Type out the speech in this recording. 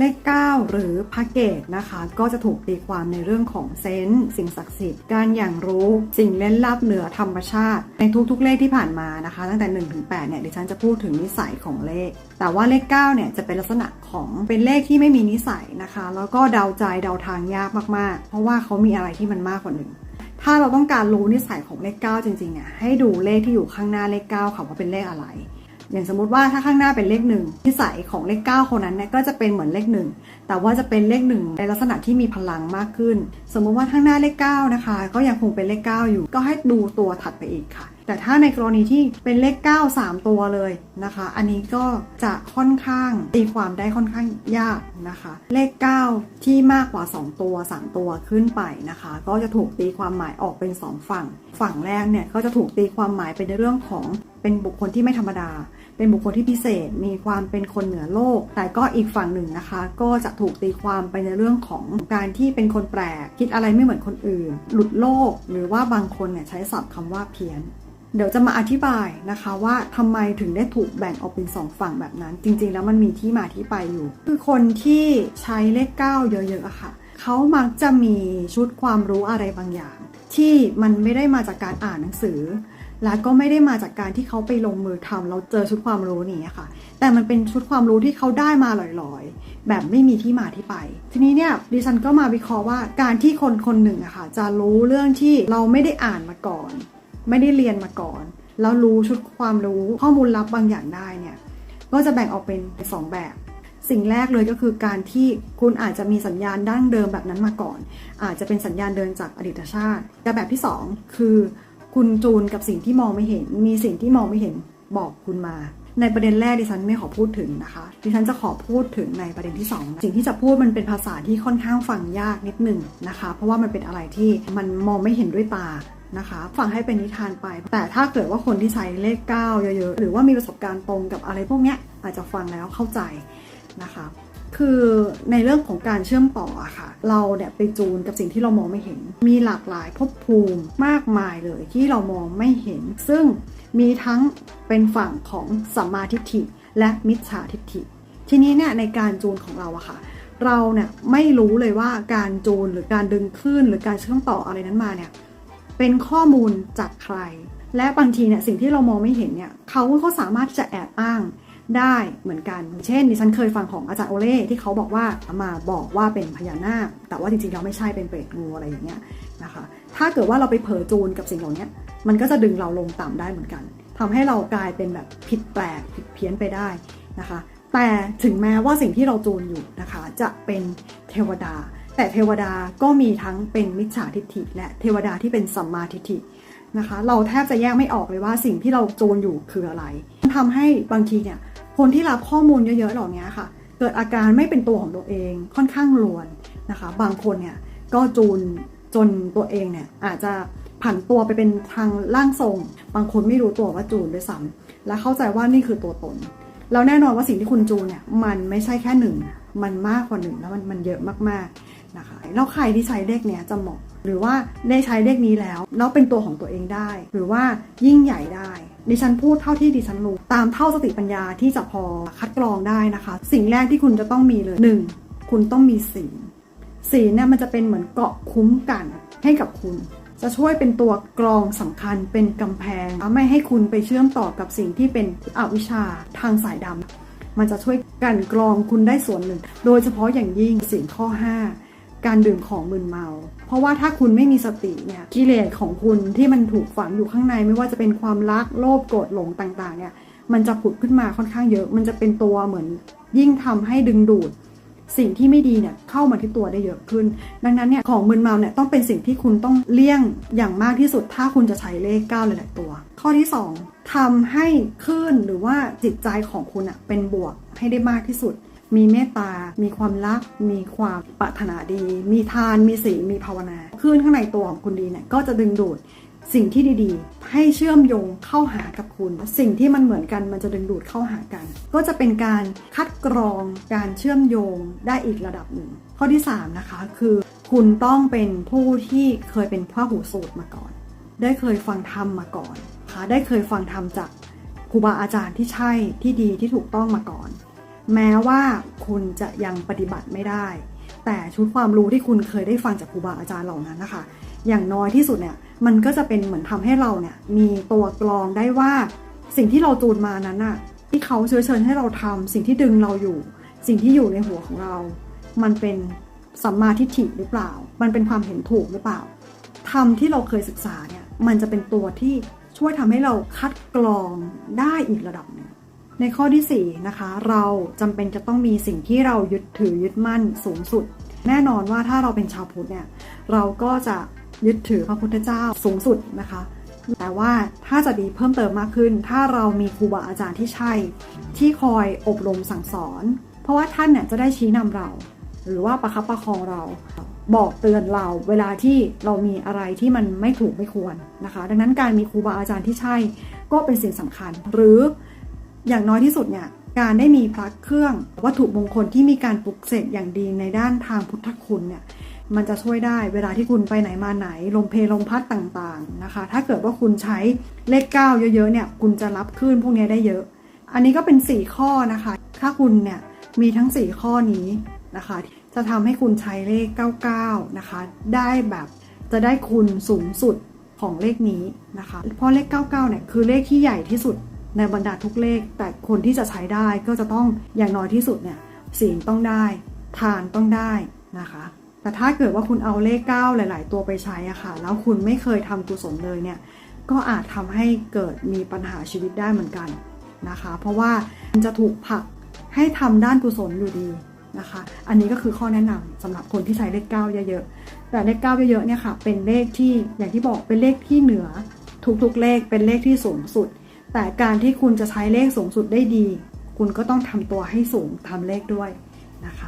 เลข 9 หรือพระเกตนะคะ ก็จะถูกตีความในเรื่องของเซนส์สิ่งศักดิ์สิทธิ์การอย่างรู้สิ่งเล่นลับเหนือธรรมชาติ ในทุกๆเลขที่ผ่านมานะคะ ตั้งแต่1ถึง8เนี่ยดิฉันจะพูดถึงนิสัยของเลข แต่ว่าเลข9เนี่ยจะเป็นลักษณะของเป็นเลขที่ไม่มีนิสัยนะคะ แล้วก็เดาใจเดาทางยากมากๆ เพราะว่าเขามีอะไรที่มันมากกว่าหนึ่งถ้าเราต้องการรู้นิสัยของเลข 9 จริงๆเนี่ยให้ดูเลขที่อยู่ข้างหน้าเลข 9 ค่ะว่าเป็นเลขอะไร อย่างสมมุติว่าถ้าข้างหน้าเป็นเลขหนึ่งนิสัยของเลข 9 คนนั้นเนี่ยก็จะเป็นเหมือนเลขหนึ่งแต่ว่าจะเป็นเลขหนึ่งในลักษณะที่มีพลังมากขึ้น สมมุติว่าข้างหน้าเลข 9 นะคะ ก็ยังคงเป็นเลข 9 อยู่ ก็ให้ดูตัวถัดไปอีกค่ะ แต่ถ้าในกรณีที่เป็นเลข 9 3 ตัวเลยนะคะ อันนี้ก็จะค่อนข้างตีความได้ค่อนข้างยาก นะคะ เลข 9 ที่มากกว่า 2 ตัว 3 ตัวขึ้นไปนะคะ ก็จะถูกตีความหมายออกเป็น 2 ฝั่ง ฝั่งแรกเนี่ยก็จะถูกตีความหมายเป็นในเรื่องของเป็นบุคคลที่ไม่ธรรมดา เป็นบุคคลที่พิเศษ มีความเป็นคนเหนือโลก แต่ก็อีกฝั่งหนึ่งนะคะ ก็จะถูกตีความไปในเรื่องของการที่เป็นคนแปลก คิดอะไรไม่เหมือนคนอื่น หลุดโลก หรือว่าบางคนเนี่ยใช้ศัพท์คำว่าเพี้ยน เดี๋ยวจะมาอธิบายนะคะว่าทำไมถึงได้ถูกแบ่งออกเป็นสองฝั่งแบบนั้น จริง ๆ แล้วมันมีที่มาที่ไปอยู่ คือคนที่ใช้เลข 9 เยอะๆอะค่ะเขามักจะมีชุดความรู้อะไรบางอย่าง ที่มันไม่ได้มาจากการอ่านหนังสือ และก็ไม่ได้มาจากการที่เขาไปลงมือทำเราเจอชุดความรู้นี้ค่ะ แต่มันเป็นชุดความรู้ที่เขาได้มาลอยๆ แบบไม่มีที่มาที่ไป ทีนี้เนี่ยดิฉันก็มาวิเคราะห์ว่าการที่คนคนหนึ่งอะค่ะจะรู้เรื่องที่เราไม่ได้อ่านมาก่อน ไม่ได้เรียนมาก่อน แล้วรู้ชุดความรู้ข้อมูลลับบางอย่างได้เนี่ยก็จะแบ่งออกเป็นสองแบบ สิ่งแรกเลยก็คือการที่คุณอาจจะมีสัญญาณดั้งเดิมแบบนั้นมาก่อน อาจจะเป็นสัญญาณเดินจากอดีตชาติแต่แบบที่สองคือ คุณจูนกับสิ่งที่มองไม่เห็น มีสิ่งที่มองไม่เห็นบอกคุณมา ในประเด็นแรกดิฉันไม่ขอพูดถึงนะคะ ดิฉันจะขอพูดถึงในประเด็นที่ 2 สิ่งที่จะพูดมันเป็นภาษาที่ค่อนข้างฟังยากนิดหนึ่งนะคะ เพราะว่ามันเป็นอะไรที่มันมองไม่เห็นด้วยตา นะคะฟังให้เป็นนิทานไป แต่ถ้าเกิดว่าคนที่ใช้เลข 9 เยอะๆ หรือว่ามีประสบการณ์ตรงกับอะไรพวกเนี้ยอาจจะฟังแล้วเข้าใจนะคะคือในเรื่องของการเชื่อมต่ออะค่ะ เราเนี่ยไปจูนกับสิ่งที่เรามองไม่เห็น มีหลากหลายภพภูมิมากมายเลยที่เรามองไม่เห็น ซึ่งมีทั้งเป็นฝั่งของสัมมาทิฏฐิและมิจฉาทิฏฐิ ทีนี้เนี่ยในการจูนของเราอะค่ะ เราเนี่ยไม่รู้เลยว่าการจูนหรือการดึงคลื่นหรือการเชื่อมต่ออะไรนั้นมาเนี่ย เป็นข้อมูลจากใคร และบางทีเนี่ยสิ่งที่เรามองไม่เห็นเนี่ยเขาก็สามารถจะแอบอ้างได้เหมือนกัน เช่นดิฉันเคยฟังของอาจารย์โอเล่ที่เขาบอกว่ามาบอกว่าเป็นพญานาค แต่ว่าจริงๆเราไม่ใช่เป็นเปรตงูอะไรอย่างเงี้ยนะคะ ถ้าเกิดว่าเราไปเผลอจูนกับสิ่งเหล่านี้มันก็จะดึงเราลงต่ำได้เหมือนกันทำให้เรากลายเป็นแบบผิดแปลกผิดเพี้ยนไปได้นะคะ แต่ถึงแม้ว่าสิ่งที่เราจูนอยู่นะคะ จะเป็นเทวดา แต่เทวดาก็มีทั้งเป็นมิจฉาทิฏฐิ และเทวดาที่เป็นสัมมาทิฏฐินะคะ เราแทบจะแยกไม่ออกเลยว่าสิ่งที่เราจูนอยู่คืออะไรทำให้บางทีเนี่ยคนที่รับข้อมูลเยอะๆเหล่านี้ค่ะ เกิดอาการไม่เป็นตัวของตัวเองค่อนข้างลวนนะคะ บางคนเนี่ยก็จูนจนตัวเองเนี่ยอาจจะผันตัวไปเป็นทางร่างทรง บางคนไม่รู้ตัวว่าจูนด้วยซ้ำและเข้าใจว่านี่คือตัวตน แล้วแน่นอนว่าสิ่งที่คุณจูนเนี่ยมันไม่ใช่แค่หนึ่ง มันมากกว่าหนึ่งแล้วมันมันเยอะมากๆ นะคะแล้วใครที่ใช้เลขเนี้ยจะเหมาะ หรือว่าได้ใช้เลขนี้แล้วแล้วเป็นตัวของตัวเองได้ หรือว่ายิ่งใหญ่ได้ ดิฉันพูดเท่าที่ดิฉันรู้ตามเท่าสติปัญญาที่จะพอคัดกรองได้นะคะ สิ่งแรกที่คุณจะต้องมีเลย 1. คุณต้องมีศีลศีลเนี่ยมันจะเป็นเหมือนเกาะคุ้มกันให้กับคุณ จะช่วยเป็นตัวกรองสำคัญเป็นกำแพงไม่ให้คุณไปเชื่อมต่อกับสิ่งที่เป็นอวิชชาทางสายดำมันจะช่วยกันกรองคุณได้ส่วนหนึ่ง โดยเฉพาะอย่างยิ่งสิ่งข้อ 5 การดื่มของมึนเมา เพราะว่าถ้าคุณไม่มีสติเนี่ยกิเลสของคุณที่มันถูกฝังอยู่ข้างในไม่ว่าจะเป็นความรักโลภโกรธหลงต่างๆเนี่ยมันจะผุดขึ้นมาค่อนข้างเยอะ มันจะเป็นตัวเหมือนยิ่งทำให้ดึงดูด สิ่งที่ไม่ดีเนี่ยเข้ามาที่ตัวได้เยอะขึ้น ดังนั้นเนี่ยของมึนเมาเนี่ยต้องเป็นสิ่งที่คุณต้องเลี่ยงอย่างมากที่สุด ถ้าคุณจะใช้เลข9หลายๆตัว ข้อที่ 2ทำให้คลื่นหรือว่าจิตใจของคุณอะเป็นบวกให้ได้มากที่สุด มีเมตตา มีความรัก มีความปรารถนาดี มีทาน มีศีล มีภาวนาคลื่นข้างในตัวของคุณดีเนี่ยก็จะดึงดูดสิ่งที่ดีๆ ให้เชื่อมโยงเข้าหากับคุณ สิ่งที่มันเหมือนกันมันจะดึงดูดเข้าหากัน ก็จะเป็นการคัดกรองการเชื่อมโยงได้อีกระดับหนึ่ง ข้อที่ 3 นะคะ คือ คุณต้องเป็นผู้ที่เคยเป็นพระหูสูตรมาก่อน ได้เคยฟังธรรมมาก่อนค่ะได้เคยฟังธรรมจากครูบาอาจารย์ที่ใช่ที่ดีที่ถูกต้องมาก่อน แม้ว่าคุณจะยังปฏิบัติไม่ได้ แต่ชุดความรู้ที่คุณเคยได้ฟังจากครูบาอาจารย์เหล่านั้นนะคะ อย่างน้อยที่สุดเนี่ยมันก็จะเป็นเหมือนทำให้เราเนี่ยมีตัวกรองได้ว่า สิ่งที่เราจูนมานั้นน่ะที่เขาเชื้อเชิญให้เราทำสิ่งที่ดึงเราอยู่ สิ่งที่อยู่ในหัวของเรา มันเป็นสัมมาทิฏฐิหรือเปล่า มันเป็นความเห็นถูกหรือเปล่าธรรมที่เราเคยศึกษาเนี่ยมันจะเป็นตัวที่ช่วยทำให้เราคัดกรองได้อีกระดับหนึ่ง ในข้อที่4นะคะเราจำเป็นจะต้องมีสิ่งที่เรายึดถือยึดมั่นสูงสุด แน่นอนว่าถ้าเราเป็นชาวพุทธเนี่ยเราก็จะยึดถือพระพุทธเจ้าสูงสุดนะคะ แต่ว่าถ้าจะดีเพิ่มเติมมากขึ้น ถ้าเรามีครูบาอาจารย์ที่ใช่ ที่คอยอบรมสั่งสอน เพราะว่าท่านเนี่ยจะได้ชี้นำเรา หรือว่าประคับประคองเราบอกเตือนเราเวลาที่เรามีอะไรที่มันไม่ถูกไม่ควรนะคะ ดังนั้นการมีครูบาอาจารย์ที่ใช่ก็เป็นสิ่งสำคัญหรือ อย่างน้อยที่สุดเนี่ยการได้มีพระเครื่องวัตถุมงคลที่มีการปลุกเสกอย่างดีในด้านทางพุทธคุณเนี่ยมันจะช่วยได้เวลาที่คุณไปไหนมาไหน ลมเพลลมพัดต่างๆนะคะ ถ้าเกิดว่าคุณใช้เลข 9 เยอะๆเนี่ยคุณจะรับคลื่นพวกนี้ได้เยอะ อันนี้ก็เป็น 4 ข้อนะคะ ถ้าคุณเนี่ยมีทั้ง 4 ข้อนี้นะคะ จะทำให้คุณใช้เลข 99 นะคะ ได้แบบจะได้คุณสูงสุดของเลขนี้นะคะ เพราะเลข 99 เนี่ยคือเลขที่ใหญ่ที่สุด ในบรรดาทุกเลข แต่คนที่จะใช้ได้ก็จะต้องอย่างน้อยที่สุดเนี่ยศีลต้องได้ ทานต้องได้นะคะ แต่ถ้าเกิดว่าคุณเอาเลข 9 หลาย ๆ ตัวไปใช้อะค่ะ แล้วคุณไม่เคยทำกุศลเลยเนี่ย ก็อาจทำให้เกิดมีปัญหาชีวิตได้เหมือนกันนะคะ เพราะว่ามันจะถูกผลักให้ทำด้านกุศลอยู่ดีนะคะ อันนี้ก็คือข้อแนะนำสำหรับคนที่ใช้เลข 9 เยอะ ๆ แต่เลข 9 เยอะ ๆ เนี่ยค่ะ เป็นเลขที่อย่างที่บอกเป็นเลขที่เหนือทุกๆเลข เป็นเลขที่สูงสุด แต่การที่คุณจะใช้เลขสูงสุดได้ดี คุณก็ต้องทำตัวให้สูงตามเลขด้วยนะคะ